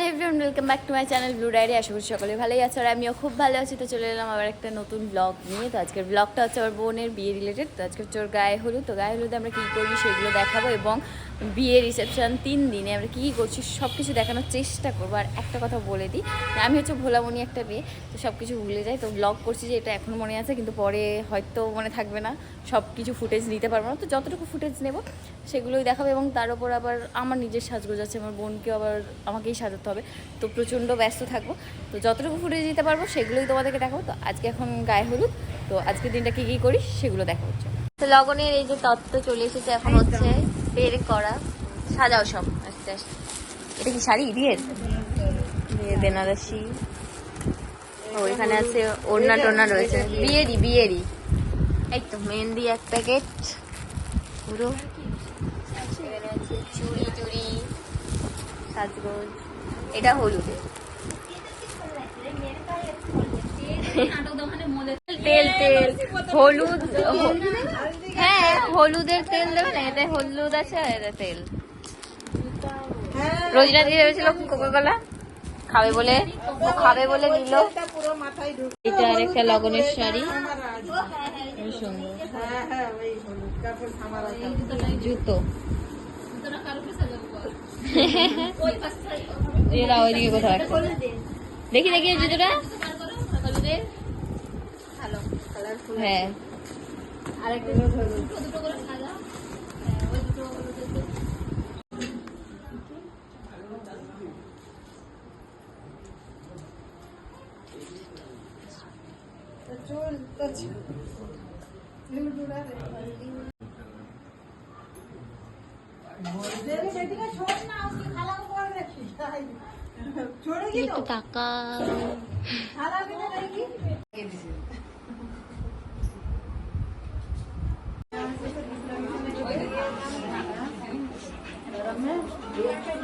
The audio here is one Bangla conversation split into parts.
Hello everyone, welcome back to my channel blue diary. আশা করি সকলে ভালোই আছে আর আমিও খুব ভালো আছি। তো চলে এলাম আবার একটা নতুন ব্লগ নিয়ে। তো আজকের ব্লগটা হচ্ছে আমার বোনের বিয়ে রিলেটেড তো আজকে তোর গায়ে হলুদ। তো গায়ে হলুদে আমরা কী করি সেগুলো দেখাবো এবং বিয়ে রিসেপশন তিন দিনে আমরা কী কী করছি সব কিছু দেখানোর চেষ্টা করব। আর একটা কথা বলে দিই আমি হচ্ছে ভোলামণি একটা বিয়ে তো সব কিছু ভুলে যাই। তো ব্লগ করছি যে এটা এখন মনে আছে, কিন্তু পরে হয়তো মনে থাকবে না। সব কিছু ফুটেজ নিতে পারব না। তো যতটুকু ফুটেজ নেব, সেগুলোই দেখাবো এবং তার উপর আবার আমার নিজের সাজগোজ আছে, আমার বোনকেও আবার আমাকেই সাজাতে হবে। তো প্রচণ্ড ব্যস্ত থাকব। তো যতটুকু ফুটেজ দিতে পারব, সেগুলোই তোমাদেরকে দেখাবো। তো আজকে এখন গায়ে হলুদ। তো আজকের দিনটা কী কী করি সেগুলো দেখা হচ্ছে। তো লগনের এই যে তত্ত্ব চলে এসেছে, এখন হচ্ছে বের করা সাজাও সব আস্তে আস্তে। এটা কি শাড়ি? বিয়ের? বিয়ে বেনারসি। ও এখানে আছে ওড়না টোনা রয়েছে। বিয়েরই বিয়েরই। এই তো মেহেন্দি এক প্যাকেট পুরো। চুড়ি টুড়ি সাজগোজ। এটা হলুদে। তেল তেল হলুদ হলুদের তেল দেবে না? এটা হলুদ আছে আর এটা তেল। রোজিনা দিয়ে ভেবেছিল কোকা কোলা খাবে বলে খাবে বলে নিল। এটা আর একটা লগনের শাড়ি। জুতো। এরা ওইদিকে কোথাও দেখি দেখি জুতোটা। হলুদের হ্যাঁ একটু টাকা কি করছি হ্যাঁ আমার জনম মাঠে ঘাটে আমার জনম মাঠে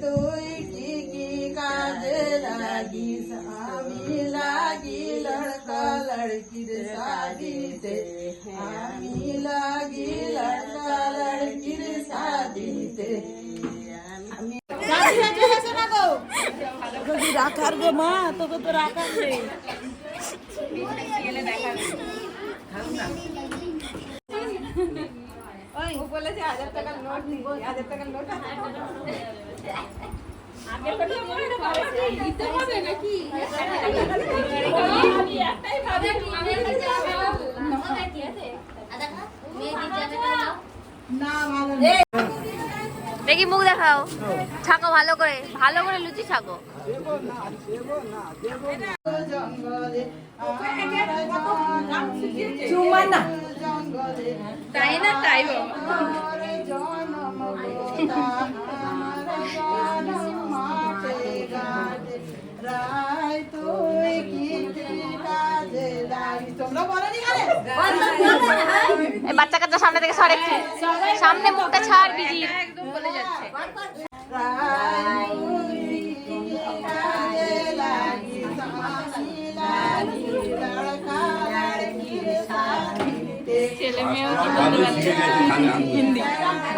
তুই কি কি কাজে লাগিস? আমি লাগি লড়কা লড়কির শাদিতে আমি লাগি লড়কা লড়কির শাদিতে আমি রাখার গো মা তোকে তো রাখার নেই। না ভালো নেই দেখি মুখ দেখাও। ছাকো ভালো করে ভালো করে লুচি ছাকো। তাই না তাই বাচ্চা কাচ্চা সামনে থেকে সর একটু সামনে মুখটা ছাড় বিজি। একদম বলে যাচ্ছে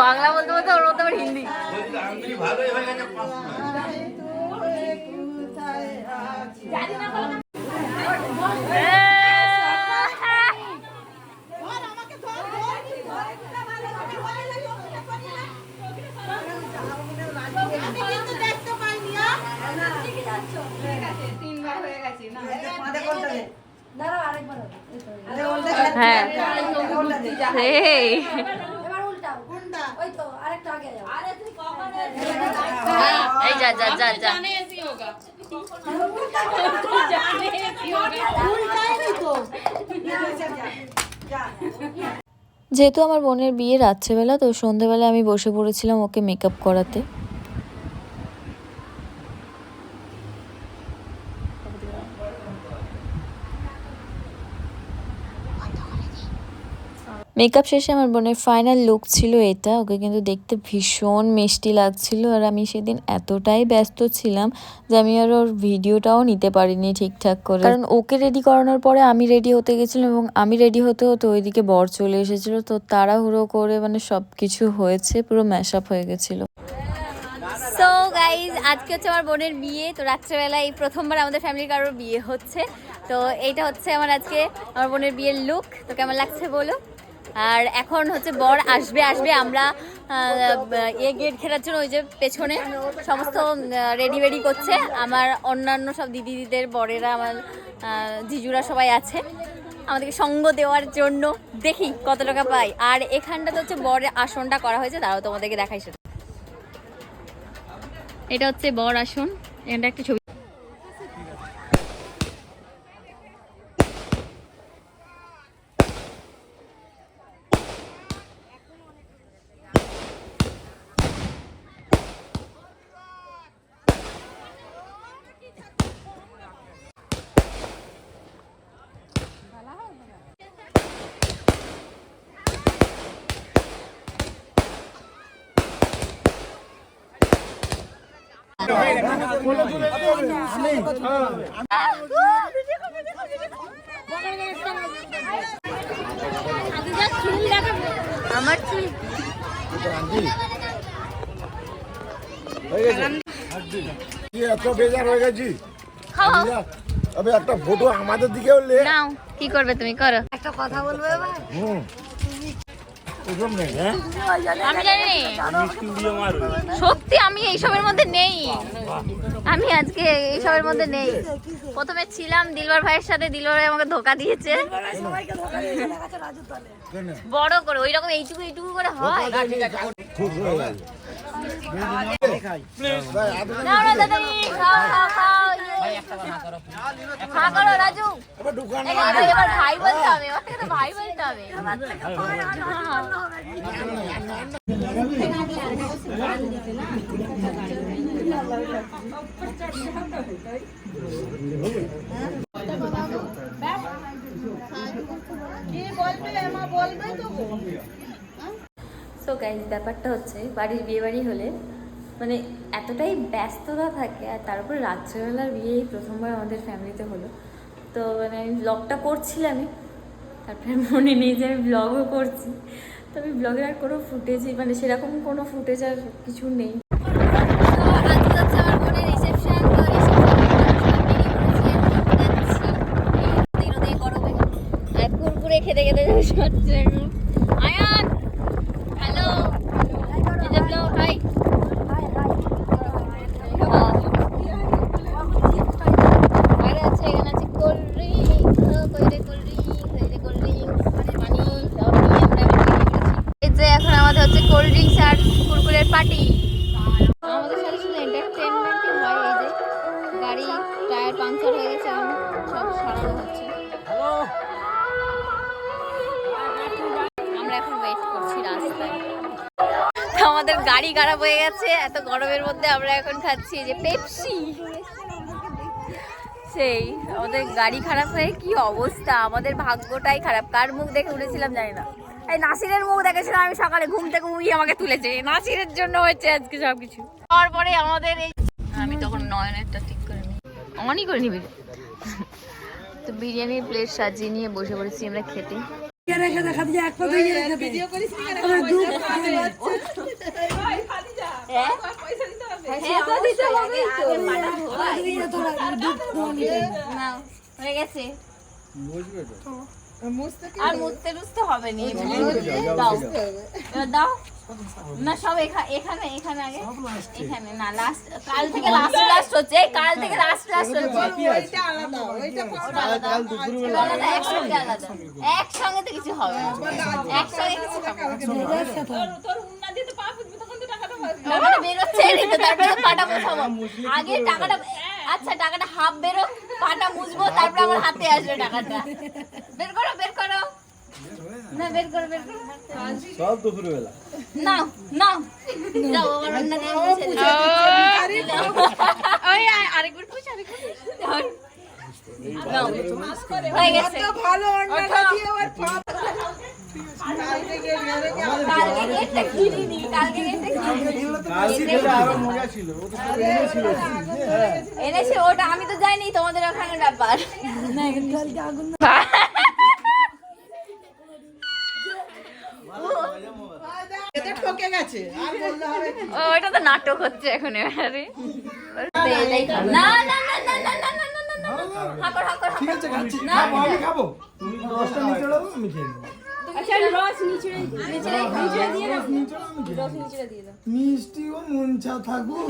বাংলা বলতে বলতে ওর মধ্যে আবার হিন্দি। ভালোই হয়ে গেছে রায় তুই কোথায় আছিস? হ্যাঁ যা যা। যেহেতু আমার বোনের বিয়ে রাত্রেবেলা তো সন্ধেবেলা আমি বসে পড়েছিলাম ওকে মেকআপ করাতে মেকআপ শেষে আমার বোনের ফাইনাল লুক ছিল এটা। ওকে কিন্তু দেখতে ভীষণ মিষ্টি লাগছিল আর আমি সেদিন এতটাই ব্যস্ত ছিলাম যে আমি আর ওর ভিডিওটাও নিতে পারিনি ঠিকঠাক করে। কারণ ওকে রেডি করানোর পরে আমি রেডি হতে গেছিলাম এবং আমি রেডি হতে হতে ওইদিকে বর চলে এসেছিল। তো তাড়াহুড়ো করে মানে সব কিছু হয়েছে পুরো ম্যাশ আপ হয়ে গেছিল। সো গাইজ আজকে হচ্ছে আমার বোনের বিয়ে। তো রাত্রেবেলা এই প্রথমবার আমাদের ফ্যামিলির কারোর বিয়ে হচ্ছে। তো এইটা হচ্ছে আমার আজকে আমার বোনের বিয়ের লুক তো কেমন লাগছে বলো? আর এখন হচ্ছে বর আসবে আসবে। আমরা এ গেট ঘেরার জন্য ওই যে পেছনে সমস্ত রেডি রেডি করছে। আমার অন্যান্য সব দিদি দিদিদের, বরেরা, আমার জিজুরা সবাই আছে। আমাদেরকে সঙ্গ দেওয়ার জন্য দেখি কত টাকা পাই। আর এখানটাতে হচ্ছে বরের আসনটা করা হয়েছে তারাও তোমাদেরকে দেখাই সেটা এটা হচ্ছে বর আসন এখানটা একটা ছবি। আমার চুল। এত বেজার হয়ে গেছি? তবে একটা ফটো আমাদের দিকেও লে। নাও কি করবে তুমি করো। হুম ওসব নেই হ্যাঁ আমি জানি সত্যি আমি এইসবের মধ্যে নেই। আমি আজকে এইসবের মধ্যে নেই। প্রথমে ছিলাম দিলবার ভাইয়ের সাথে দিলবার ভাই আমাকে ধোকা দিয়েছে। বড় করে ওই রকম এইটুকু এইটুকু করে হয়। হয়ে গেছে ভাই, আদৌ নাও না দাদা খাও খাও খাও খা করো রাজু। এবার দোকান এবার এবার ভাই বলতে হবে ভাই বলতে হবে। সো গাইজ ব্যাপারটা হচ্ছে বাড়ির বিয়ে বাড়ি হলে মানে এতটাই ব্যস্ততা থাকে আর তার উপর রাত্রেবেলার বিয়েই প্রথমবার আমাদের ফ্যামিলিতে হলো। তো মানে আমি ব্লগটা করছিলামই তারপরে মনে নেই যে আমি ব্লগও করছি। তো আমি ব্লগের আর কোনো ফুটেজই মানে সেরকম কোনো ফুটেজ আর কিছু নেই। খেতে খেতে যাচ্ছে আয়ান হ্যালো ব্লগ হাই আর আছে এখানে আছে কোল্ড ড্রিঙ্ক কইরে কোল্ড ড্রিঙ্ক কইরে কোল্ড ড্রিঙ্ক পানি সব নিয়ে আমরা এবার বেরিয়ে পড়েছি। এই যে এখন আমাদের হচ্ছে কোল্ড ড্রিঙ্কস আর পার্টি আমাদের সাথে শুধু এন্টারটেনমেন্টই হয় এই যে। গাড়ি টায়ার পাংচার হয়ে গেছে এখন সব সারানো হচ্ছে। আমরা এখন ওয়েট করছি রাস্তায়। আমাদের গাড়ি খারাপ হয়ে গেছে, এত গরমের মধ্যে আমরা এখন খাচ্ছি যে পেপসি সেই, আমাদের গাড়ি খারাপ হয়ে কি অবস্থা? আমাদের ভাগ্যটাই খারাপ। কার মুখ দেখে উঠেছিলাম জানি না। এই নাসিরের মুখ দেখেছিলাম আমি সকালে ঘুম থেকে উড়িয়ে আমাকে তুলেছে নাসিরের জন্য হয়েছে আজকে সবকিছু তারপরে আমাদের এই আমি তখন নয়নেরটা ঠিক করে নিই অনই করে নিবি তো বিরিয়ানির প্লেট সাজিয়ে নিয়ে বসে পড়েছি আমরা খেতে হ্যাঁ হ্যাঁ, অবশ্যই, আগে হয়ে আর মুছতে টুছতে হবে নি। দাও। দাও। না সব এখা- এখানে এখানে আগে। এখানে না লাস্ট কাল থেকে লাস্ট লাস্ট হচ্ছে। কাল থেকে লাস্ট লাস্ট হচ্ছে। ওটা আলাদা, এটা আলাদা, একসঙ্গে আলাদা। একসঙ্গে তো কিছু হবে একসঙ্গে কিছু হবে না। টাকাটা বেরোচ্ছে এই তো, তারপরে পাটা মুছাবো আগে টাকাটা আচ্ছা টাকাটা হাফ বেরো পাটা মুছবো তারপরে আমার হাতে আসবে টাকাটা। বের করো বের করো। না বের করে বের করে। সব দুপুর বেলা নাও নাও। যাও আমার রান্না দিয়ে মুছে দাও ওই আরেকবার পুষ আরেকবার হয়ে গেছে। ভালো দিয়ে আরও মজা ছিল ও তো সব এনেছিল এনেছে ওটা আমি তো যাইনি তোমাদের ওখানে ব্যাপার না। ওটা তো নাটক হচ্ছে এখন এবারে না না না না না না না না না না আছে খাচ্ছি না। খাব আমি খাব তুমি দশটা নিচে দাও আমি খেয়ে নেব আচ্ছা রস নিচে নিচে নিচে দিয়ে দাও নিচে দাও, আমি খেয়ে নেব। রস নিচে দিয়ে দাও মিষ্টি ও মুনচা থাকুক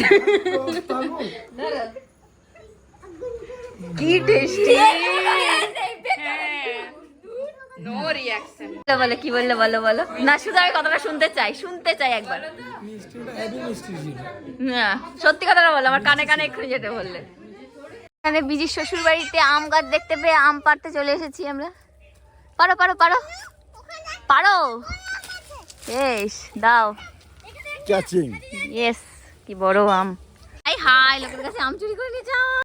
রস কি টেস্টি নো রিঅ্যাকশন বলে কি বললে বলো বলো না শুধু আমি কথাটা শুনতে চাই শুনতে চাই একবার না সত্যি কথাটা বলো আমার কানে কানে এক্ষুনি যেতে বললে এখানে বিজির শ্বশুর বাড়িতে আম গাছ দেখতে পেয়ে আম পাড়তে চলে এসেছি আমরা পারো পারো পারো পারো? বেশ দাও। ক্যাচিং ইয়েস কি বড় আম। আই হাই লোকের কাছে আম চুরি করে নিয়ে যাও।